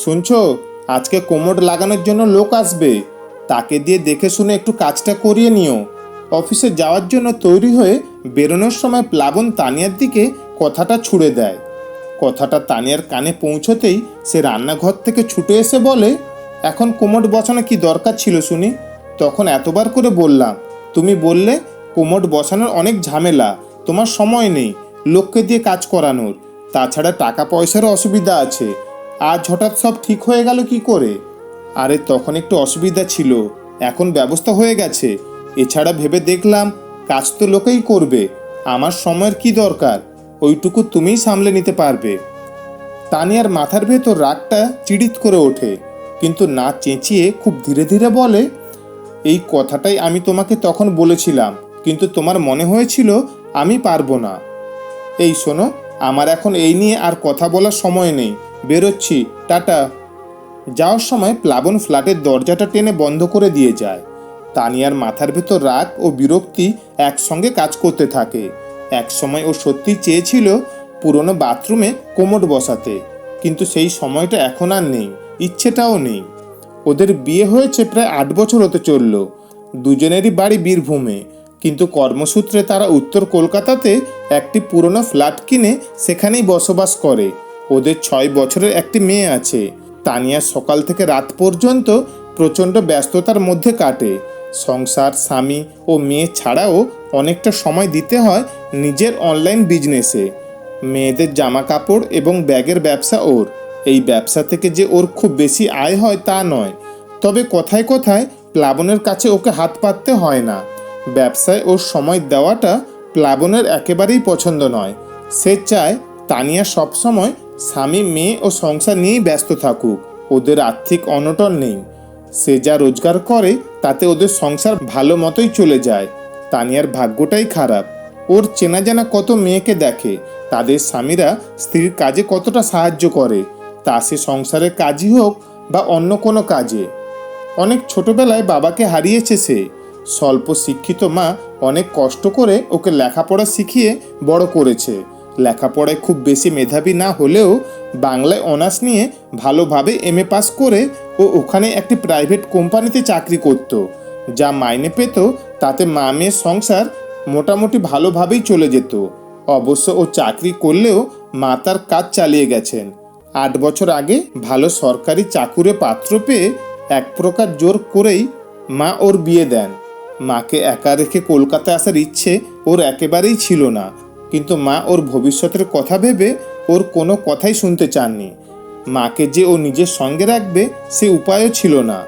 শুনছো? আজকে কোমর লাগানোর জন্য লোক আসবে। তাকে দিয়ে দেখে শুনে একটু কাজটা করিয়ে নিও। অফিসে যাওয়ার জন্য তৈরি হয়ে বেরোনোর সময় প্লাবন তানিয়ার দিকে কথাটা ছুড়ে দেয়। কথাটা তানিয়ার কানে পৌঁছতেই সে রান্নাঘর থেকে ছুটে এসে বলে, এখন কোমর বসানো কি দরকার ছিল শুনি? তখন এতবার করে বললাম, তুমি বললে কোমর বসানোর অনেক ঝামেলা, তোমার সময় নেই, লোককে দিয়ে কাজ করানোর। তাছাড়া টাকা পয়সারও অসুবিধা আছে। আজ হঠাৎ সব ঠিক হয়ে গেল কি করে? আরে তখন একটু অসুবিধা ছিল, এখন ব্যবস্থা হয়ে গেছে। এছাড়া ভেবে দেখলাম, কাজ তো লোকেই করবে, আমার সময়ের কি দরকার? ওইটুকু তুমিই সামলে নিতে পারবে। তানিয়ার মাথার ভেতর রাগটা চিড়িত করে ওঠে, কিন্তু না চেঁচিয়ে খুব ধীরে ধীরে বলে, এই কথাটাই আমি তোমাকে তখন বলেছিলাম, কিন্তু তোমার মনে হয়েছিল আমি পারব না। এই শোনো, আমার এখন এই নিয়ে আর কথা বলার সময় নেই বেরোচ্ছি, টাটা। যাওয়ার সময় প্লাবন ফ্ল্যাটের দরজাটা টেনে বন্ধ করে দিয়ে যায়। তানিয়ার মাথার ভেতর রাগ ও বিরক্তি একসঙ্গে কাজ করতে থাকে। এক সময় ও সত্যি চেয়েছিল পুরনো বাথরুমে কোমর বসাতে, কিন্তু সেই সময়টা এখন আর নেই, ইচ্ছেটাও নেই। ওদের বিয়ে হয়েছে প্রায় আট বছর হতে চলল। দুজনেরই বাড়ি বীরভূমে, কিন্তু কর্মসূত্রে তারা উত্তর কলকাতাতে একটি পুরনো ফ্ল্যাট কিনে সেখানেই বসবাস করে। ওদের ছয় বছরের একটি মেয়ে আছে। তানিয়া সকাল থেকে রাত পর্যন্ত প্রচণ্ড ব্যস্ততার মধ্যে কাটে। সংসার, স্বামী ও মেয়ে ছাড়াও অনেকটা সময় দিতে হয় নিজের অনলাইন বিজনেসে মেয়েদের জামা কাপড় এবং ব্যাগের ব্যবসা ওর। এই ব্যবসা থেকে যে ওর খুব বেশি আয় হয় তা নয়। তবে কথায় কথায় প্লাবনের কাছে ওকে হাত পাততে হয় না। ব্যবসায় ওর সময় দেওয়াটা প্লাবনের একেবারেই পছন্দ নয়। সে চায় তানিয়া সবসময় স্বামী, মেয়ে ও সংসার নিয়েই ব্যস্ত থাকুক। ওদের আর্থিক অনটন নেই। সে যা রোজগার করে, তাতে ওদের সংসার ভালো মতোই চলে যায়। তানিয়ার ভাগ্যটাই খারাপ। ওর চেনা জানা কত মেয়েকে দেখে, তাদের স্বামীরা স্ত্রীর কাজে কতটা সাহায্য করে, তা সে সংসারের কাজই হোক বা অন্য কোনো কাজে। অনেক ছোটবেলায় বাবাকে হারিয়েছে সে। স্বল্প শিক্ষিত মা অনেক কষ্ট করে ওকে লেখাপড়া শিখিয়ে বড় করেছে। লেখাপড়ায় খুব বেশি মেধাবী না হলেও বাংলায় অনার্স নিয়ে ভালোভাবে এম এ পাস করে ও ওখানে একটি প্রাইভেট কোম্পানিতে চাকরি করত, যা মাইনে পেত তাতে মা মেয়ের সংসার মোটামুটি ভালোভাবেই চলে যেত। অবশ্য ও চাকরি করলেও মা তার কাজ চালিয়ে গেছেন। আট বছর আগে ভালো সরকারি চাকুরে পাত্র পেয়ে এক প্রকার জোর করেই মা ওর বিয়ে দেন। মাকে একা রেখে কলকাতায় আসার ইচ্ছে ওর একেবারেই ছিল না। কিন্তু মা ওর ভবিষ্যতের কথা ভেবে ওর কোনো কথাই শুনতে চাননি। মাকে যে ও নিজের সঙ্গে রাখবে সে উপায়ও ছিল না।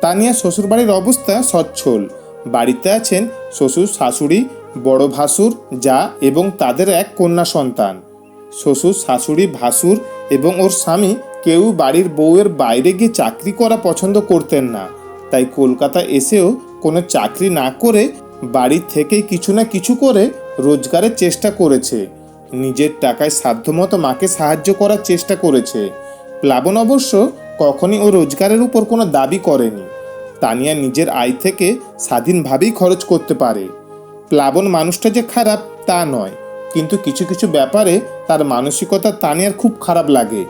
তানিয়া শ্বশুরবাড়ির অবস্থা সচ্ছল। বাড়িতে আছেন শ্বশুর, শাশুড়ি, বড় ভাসুর, যা এবং তাদের এক কন্যা সন্তান। শ্বশুর, শাশুড়ি, ভাসুর এবং ওর স্বামী কেউ বাড়ির বউয়ের বাইরে গিয়ে চাকরি করা পছন্দ করতেন না। তাই কলকাতা এসেও কোনো চাকরি না করে বাড়ি থেকেই কিছু না কিছু করে রোজগারের চেষ্টা করেছে। নিজের টাকায় সাধ্যমতো মাকে সাহায্য করার চেষ্টা করেছে। প্লাবন অবশ্য কখনই ও রোজগারের উপর কোনো দাবি করেনি। তানিয়া নিজের আয় থেকে স্বাধীনভাবেই খরচ করতে পারে। প্লাবন মানুষটা যে খারাপ, তা নয়। কিন্তু কিছু কিছু ব্যাপারে তার মানসিকতা তানিয়ার খুব খারাপ লাগে।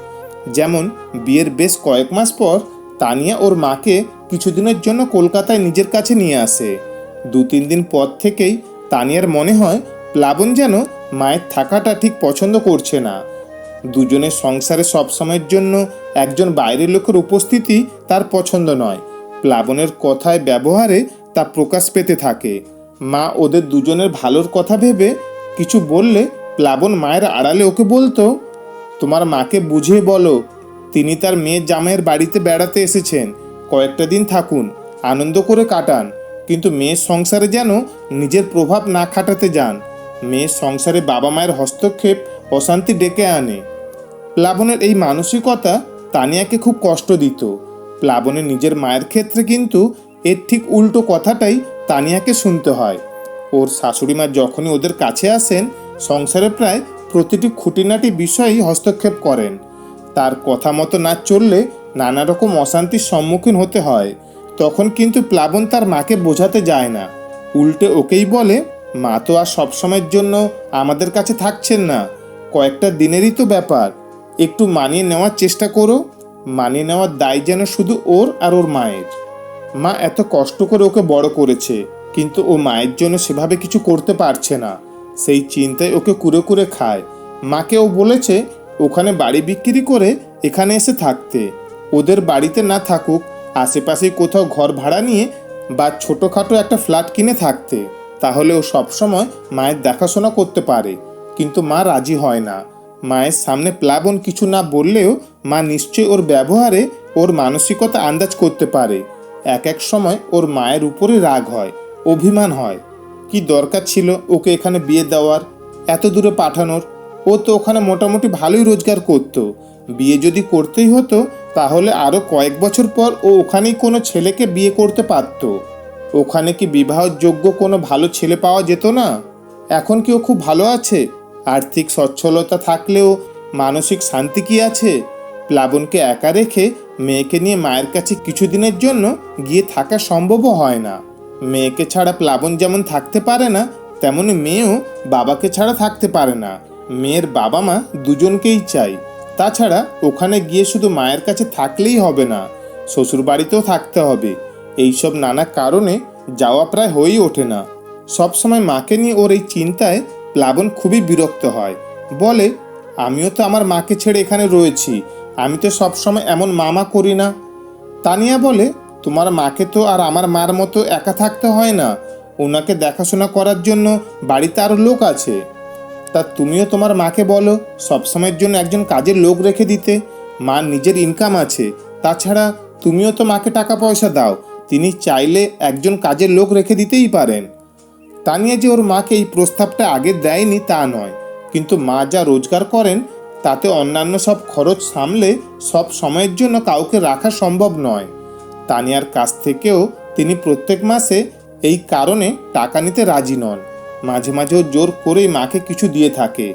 যেমন, বিয়ের বেশ কয়েক মাস পর তানিয়া ওর মাকে কিছুদিনের জন্য কলকাতায় নিজের কাছে নিয়ে আসে। দু তিন দিন পর থেকেই তানিয়ার মনে হয় প্লাবন যেন মায়ের থাকাটা ঠিক পছন্দ করছে না। দুজনের সংসারে সবসময়ের জন্য একজন বাইরের লোকের উপস্থিতি তার পছন্দ নয়। প্লাবনের কথায় ব্যবহারে তা প্রকাশ পেতে থাকে। মা ওদের দুজনের ভালোর কথা ভেবে কিছু বললে প্লাবন মায়ের আড়ালে ওকে বলতো, তোমার মাকে বুঝিয়ে বলো, তিনি তার মেয়ের জামাইয়ের বাড়িতে বেড়াতে এসেছেন। কয়েকটা দিন থাকুন, আনন্দ করে কাটান, কিন্তু মেয়ের সংসারে যেন নিজের প্রভাব না খাটাতে যান। মেয়ের সংসারে বাবা মায়ের হস্তক্ষেপ অশান্তি ডেকে আনে। প্লাবনের এই মানসিকতা তানিয়াকে খুব কষ্ট দিত। প্লাবনের নিজের মায়ের ক্ষেত্রে কিন্তু এর ঠিক উল্টো কথাটাই তানিয়াকে শুনতে হয়। ওর শাশুড়ি মা যখনই ওদের কাছে আসেন, সংসারে প্রায় প্রতিটি খুঁটিনাটি বিষয়েই হস্তক্ষেপ করেন। তার কথা মতো না চললে নানা রকম অশান্তির সম্মুখীন হতে হয়। তখন কিন্তু প্লাবন তার মাকে বোঝাতে যায় না। উল্টে ওকেই বলে মা তো আর সবসময়ের জন্য আমাদের কাছে থাকছেন না। কয়েকটা দিনেরই তো ব্যাপার। একটু মানিয়ে নেওয়ার চেষ্টা করো। মানিয়ে নেওয়ার দায় যেন শুধু ওর আর ওর মায়ের। মা এত কষ্ট করে ওকে বড় করেছে, কিন্তু ও মায়ের জন্য সেভাবে কিছু করতে পারছে না। সেই চিন্তায় ওকে কুরে কুরে খায়। মাকে ও বলেছে, ওখানে বাড়ি বিক্রি করে এখানে এসে থাকতে। ওদের বাড়িতে না থাকুক, আশেপাশে কোথাও ঘর ভাড়া নিয়ে বা ছোটোখাটো একটা ফ্ল্যাট কিনে থাকতে। তাহলে ও সবসময় মায়ের দেখাশোনা করতে পারে। কিন্তু মা রাজি হয় না। মায়ের সামনে প্লাবন কিছু না বললেও মা নিশ্চয়ই ওর ব্যবহারে ওর মানসিকতা আন্দাজ করতে পারে। এক এক সময় ওর মায়ের উপরে রাগ হয়, অভিমান হয়। কি দরকার ছিল ওকে এখানে বিয়ে দেওয়ার? এত দূরে পাঠানোর? ও তো ওখানে মোটামুটি ভালোই রোজগার করতো। বিয়ে যদি করতেই হতো, তাহলে আরও কয়েক বছর পর ও ওখানেই কোনো ছেলেকে বিয়ে করতে পারত। ওখানে কি বিবাহের যোগ্য কোনো ভালো ছেলে পাওয়া যেত না? এখন কি ও খুব ভালো আছে? আর্থিক সচ্ছলতা থাকলেও মানসিক শান্তি কি আছে? প্লাবনকে একা রেখে মেয়েকে নিয়ে মায়ের কাছে কিছুদিনের জন্য গিয়ে থাকা সম্ভবও হয় না। মেয়েকে ছাড়া প্লাবন যেমন থাকতে পারে না, তেমনি মেয়েও বাবাকে ছাড়া থাকতে পারে না। মেয়ের বাবা মা দুজনকেই চাই। তাছাড়া ওখানে গিয়ে শুধু মায়ের কাছে থাকলেই হবে না শ্বশুর বাড়িতেও থাকতে হবে। এইসব নানা কারণে যাওয়া প্রায় হয়েই ওঠে না। সবসময় মাকে নিয়ে ওর এই চিন্তায় প্লাবন খুবই বিরক্ত হয়। বলে, আমিও তো আমার মাকে ছেড়ে এখানে রয়েছি। আমি তো সবসময় এমন মামা করি না। তানিয়া বলে, তোমার মাকে তো আর আমার মার মতো একা থাকতে হয় না। ওনাকে দেখাশোনা করার জন্য বাড়িতে আরও লোক আছে। তা তুমিও তোমার মাকে বলো সবসময়ের জন্য একজন কাজের লোক রেখে দিতে। মার নিজের ইনকাম আছে। তাছাড়া তুমিও তো মাকে টাকা পয়সা দাও। তিনি চাইলে একজন কাজের লোক রেখে দিতেই পারেন। তানিয়া যে ওর মাকে এই প্রস্তাবটা আগে দেয়নি তা নয়। কিন্তু মা যা রোজগার করেন, তাতে অন্যান্য সব খরচ সামলে সব সময়ের জন্য কাউকে রাখা সম্ভব নয়। তানিয়ার কাছ থেকেও তিনি প্রত্যেক মাসে এই কারণে টাকা নিতে রাজি নন। মাঝে মাঝেও জোর করেই মাকে কিছু দিয়ে থাকে।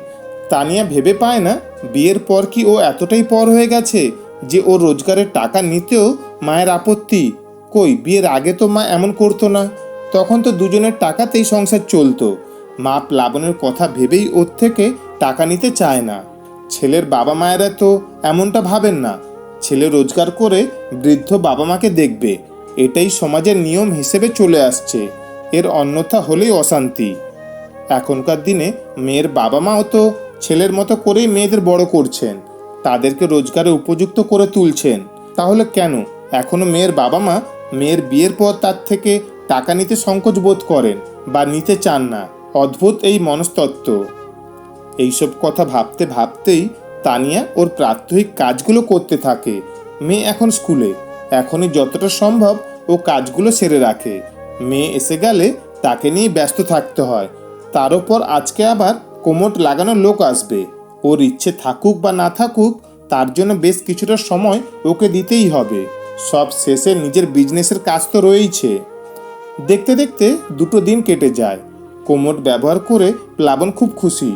তানিয়া ভেবে পায় না, বিয়ের পর কি ও এতটাই পর হয়ে গেছে যে ও রোজগারের টাকা নিতেও মায়ের আপত্তি। কই? বিয়ের আগে তো মা এমন করতো না। তখন তো দুজনের টাকাতেই সংসার চলতো। মা প্লাবনের কথা ভেবেই ওর থেকে টাকা নিতে চায় না। ছেলের বাবা মায়েরা তো এমনটা ভাবেন না। ছেলে রোজগার করে বৃদ্ধ বাবা মাকে দেখবে। এটাই সমাজের নিয়ম হিসেবে চলে আসছে। এর অন্যথা হলেই অশান্তি। এখনকার দিনে মেয়ের বাবা মাও তো ছেলের মতো করেই মেয়েদের বড় করছেন। তাদেরকে রোজগারে উপযুক্ত করে তুলছেন। তাহলে কেন? এখনও মেয়ের বাবা মা মেয়ের বিয়ের পর তার থেকে টাকা নিতে সংকোচ বোধ করেন বা নিতে চান না। অদ্ভুত এই মনস্তত্ত্ব। এইসব কথা ভাবতে ভাবতেই তানিয়া ওর প্রাত্যহিক কাজগুলো করতে থাকে। মেয়ে এখন স্কুলে। এখনই যতটা সম্ভব ও কাজগুলো সেরে রাখে। মেয়ে এসে গেলে তাকে নিয়ে ব্যস্ত থাকতে হয়। তার ওপর আজকে আবার কোমট লাগানোর লোক আসবে। ওর ইচ্ছে থাকুক বা না থাকুক, তার জন্য বেশ কিছুটা সময় ওকে দিতেই হবে। সব শেষে নিজের বিজনেসের কাজ তো রয়েইছে। দেখতে দেখতে দুটো দিন কেটে যায়। কোমর ব্যবহার করে প্লাবন খুব খুশি,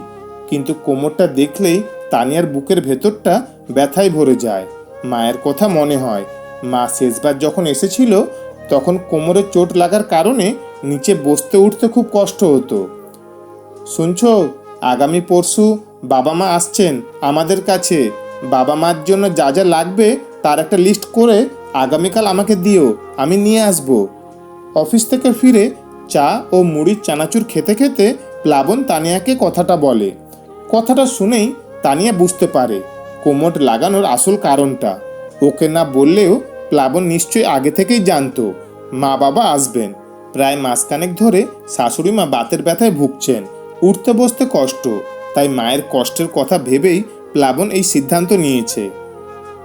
কিন্তু কোমরটা দেখলেই তানিয়ার বুকের ভেতরটা ব্যথায় ভরে যায়। মায়ের কথা মনে হয়, মা শেষবার যখন এসেছিল, তখন কোমরে চোট লাগার কারণে নিচে বসতে উঠতে খুব কষ্ট হতো। শুনছো, আগামী পরশু বাবা মা আসছেন আমাদের কাছে। বাবা মার জন্য যা যা লাগবে তার একটা লিস্ট করে আগামীকাল আমাকে দিও, আমি নিয়ে আসব। অফিস থেকে ফিরে চা ও মুড়ির চানাচুর খেতে খেতে প্লাবন তানিয়াকে কথাটা বলে। কথাটা শুনেই তানিয়া বুঝতে পারে কোমর লাগানোর আসল কারণটা। ওকে না বললেও প্লাবন নিশ্চয়ই আগে থেকেই জানতো, মা বাবা আসবেন। প্রায় মাসখানেক ধরে শাশুড়ি মা বাতের ব্যথায় ভুগছেন, উঠতে বসতে কষ্ট, তাই মায়ের কষ্টের কথা ভেবেই প্লাবন এই সিদ্ধান্ত নিয়েছে।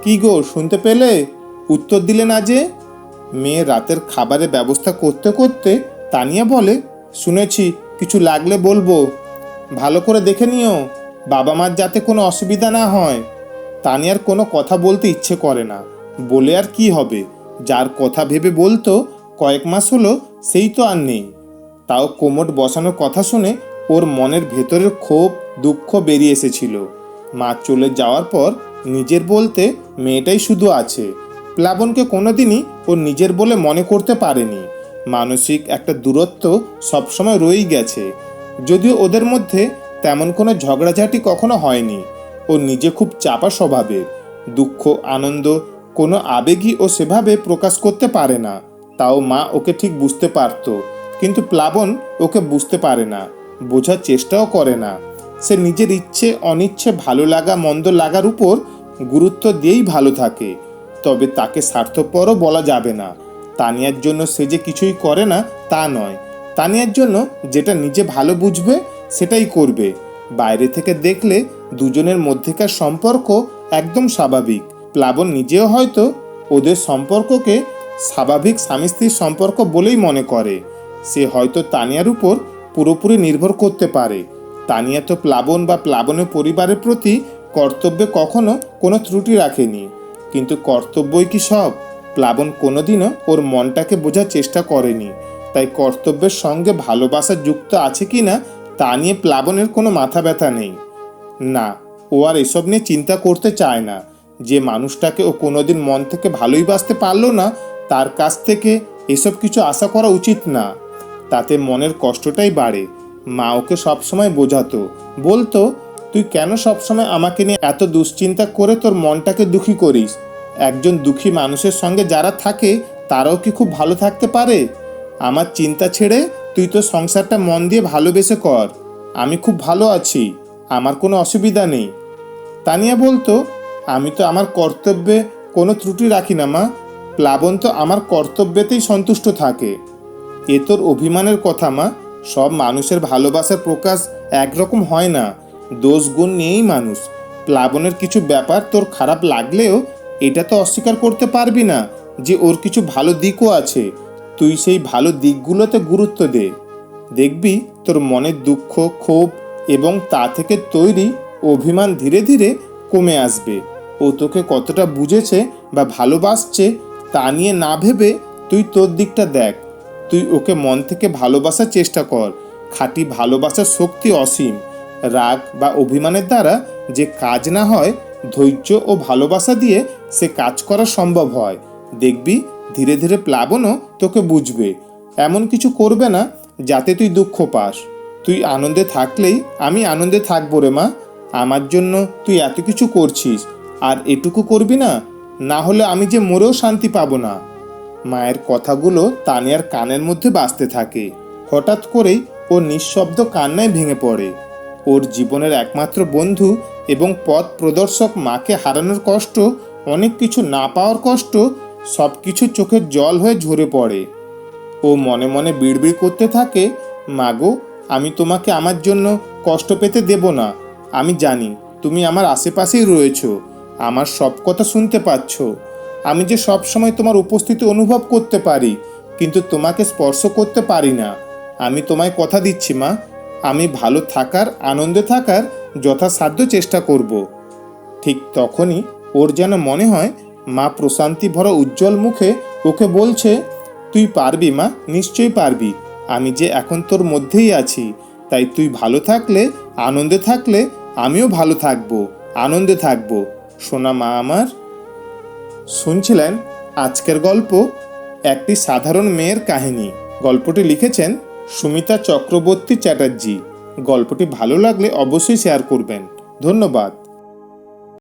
কি গো, শুনতে পেলে? উত্তর দিলে না যে? মেয়ে রাতের খাবারের ব্যবস্থা করতে করতে তানিয়া বলে, শুনেছি, কিছু লাগলে বলব। ভালো করে দেখে নিও বাবা মার যাতে কোনো অসুবিধা না হয় তানিয়ার কোনো কথা বলতে ইচ্ছে করে না। বলে আর কি হবে? যার কথা ভেবে বলতো, কয়েক মাস হলো সেই তো আর নেই। তাও কোমট বসানোর কথা শুনে ওর মনের ভেতরের ক্ষোভ, দুঃখ বেরিয়ে এসেছিল। মা চলে যাওয়ার পর নিজের বলতে মেয়েটাই শুধু আছে। প্লাবনকে কোনোদিনই ও নিজের বলে মনে করতে পারেনি। মানসিক একটা দূরত্ব সবসময় রয়েই গেছে। যদিও ওদের মধ্যে তেমন কোনো ঝগড়াঝাটি কখনো হয়নি। ও নিজে খুব চাপা স্বভাবের। দুঃখ, আনন্দ, কোনো আবেগই ও সেভাবে প্রকাশ করতে পারে না। তাও মা ওকে ঠিক বুঝতে পারত। কিন্তু প্লাবন ওকে বুঝতে পারে না, বোঝার চেষ্টাও করে না। সে নিজের ইচ্ছে, অনিচ্ছে, ভালো লাগা, মন্দ লাগার উপর গুরুত্ব দিয়েই ভালো থাকে। তবে তাকে স্বার্থপরও বলা যাবে না। তানিয়ার জন্য সে যে কিছুই করে না, তা নয়। তানিয়ার জন্য যেটা নিজে ভালো বুঝবে, সেটাই করবে। বাইরে থেকে দেখলে দুজনের মধ্যেকার সম্পর্ক একদম স্বাভাবিক। প্লাবন নিজেও হয়তো ওদের সম্পর্ককে স্বাভাবিক স্বামী স্ত্রীর সম্পর্ক বলেই মনে করে। সে হয়তো তানিয়ার উপর পুরোপুরি নির্ভর করতে পারে। তানিয়া তো প্লাবন বা প্লাবনের পরিবারের প্রতি কর্তব্যে কখনো কোনো ত্রুটি রাখেনি। কিন্তু কর্তব্যই কি সব? প্লাবন কোনোদিনও ওর মনটাকে বোঝার চেষ্টা করেনি। তাই কর্তব্যের সঙ্গে ভালোবাসা যুক্ত আছে কি না, তা নিয়ে প্লাবনের কোনো মাথা ব্যথা নেই। না, ও আর এসব নিয়ে চিন্তা করতে চায় না। যে মানুষটাকে ও কোনোদিন মন থেকে ভালোই বাসতে পারল না, তার কাছ থেকে এসব কিছু আশা করা উচিত না। তাতে মনের কষ্টটাই বাড়ে। মা ওকে সবসময় বোঝাতো। বলতো তুই কেন সবসময় আমাকে নিয়ে এত দুশ্চিন্তা করে তোর মনটাকে দুঃখী করিস? একজন দুঃখী মানুষের সঙ্গে যারা থাকে, তারাও কি খুব ভালো থাকতে পারে? আমার চিন্তা ছেড়ে তুই তো সংসারটা মন দিয়ে ভালোবেসে কর। আমি খুব ভালো আছি, আমার কোনো অসুবিধা নেই। তানিয়া বলতো, আমি তো আমার কর্তব্যে কোনো ত্রুটি রাখি না, মা। প্লাবন তো আমার কর্তব্যতেই সন্তুষ্ট থাকে। এ তোর অভিমানের কথা, মা। সব মানুষের ভালোবাসার প্রকাশ একরকম হয় না। দোষ গুণ নিয়েই মানুষ। প্লাবনের কিছু ব্যাপার তোর খারাপ লাগলেও এটা তো অস্বীকার করতে পারবি না যে ওর কিছু ভালো দিকও আছে। তুই সেই ভালো দিকগুলোতে গুরুত্ব দে। দেখবি তোর মনের দুঃখ, ক্ষোভ এবং তা থেকে তৈরি অভিমান ধীরে ধীরে কমে আসবে। ও তোকে কতটা বুঝেছে বা ভালোবাসছে তা নিয়ে না ভেবে তুই তোর দিকটা দেখ। তুই ওকে মন থেকে ভালোবাসার চেষ্টা কর। খাঁটি ভালোবাসার শক্তি অসীম। রাগ বা অভিমানের দ্বারা যে কাজ না হয়, ধৈর্য ও ভালোবাসা দিয়ে সে কাজ করা সম্ভব হয়। দেখবি, ধীরে ধীরে প্লাবনও তোকে বুঝবে। এমন কিছু করবে না যাতে তুই দুঃখ পাস। তুই আনন্দে থাকলেই আমি আনন্দে থাকব রে মা। আমার জন্য তুই এত কিছু করছিস, আর এটুকু করবি না? না হলে আমি যে মরেও শান্তি পাবো না। মায়ের কথাগুলো তানিয়ার কানের মধ্যে বাঁচতে থাকে। হঠাৎ করেই ও নিঃশব্দ কান্নায় ভেঙে পড়ে। ওর জীবনের একমাত্র বন্ধু এবং পথ প্রদর্শক মাকে হারানোর কষ্ট, অনেক কিছু না পাওয়ার কষ্ট সব কিছু চোখের জল হয়ে ঝরে পড়ে। ও মনে মনে বিড়বিড় করতে থাকে মাগো আমি তোমাকে আমার জন্য কষ্ট পেতে দেব না। আমি জানি তুমি আমার আশেপাশেই রয়েছো, আমার সব কথা শুনতে পাচ্ছ। আমি যে সব সময় তোমার উপস্থিতি অনুভব করতে পারি, কিন্তু তোমাকে স্পর্শ করতে পারি না। আমি তোমায় কথা দিচ্ছি, মা। আমি ভালো থাকার, আনন্দে থাকার যথাসাধ্য চেষ্টা করব। ঠিক তখনই ওর যেন মনে হয় মা প্রশান্তি ভরা উজ্জ্বল মুখে ওকে বলছে, তুই পারবি মা, নিশ্চয়ই পারবি। আমি যে এখন তোর মধ্যেই আছি, তাই তুই ভালো থাকলে, আনন্দে থাকলে আমিও ভালো থাকব, আনন্দে থাকব। সোনা মা আমার শুনছিলেন আজকের গল্প একটি সাধারণ মেয়ের কাহিনী। গল্পটি লিখেছেন সুমিতা চক্রবর্তী চ্যাটার্জি। গল্পটি ভালো লাগলে অবশ্যই শেয়ার করবেন। ধন্যবাদ।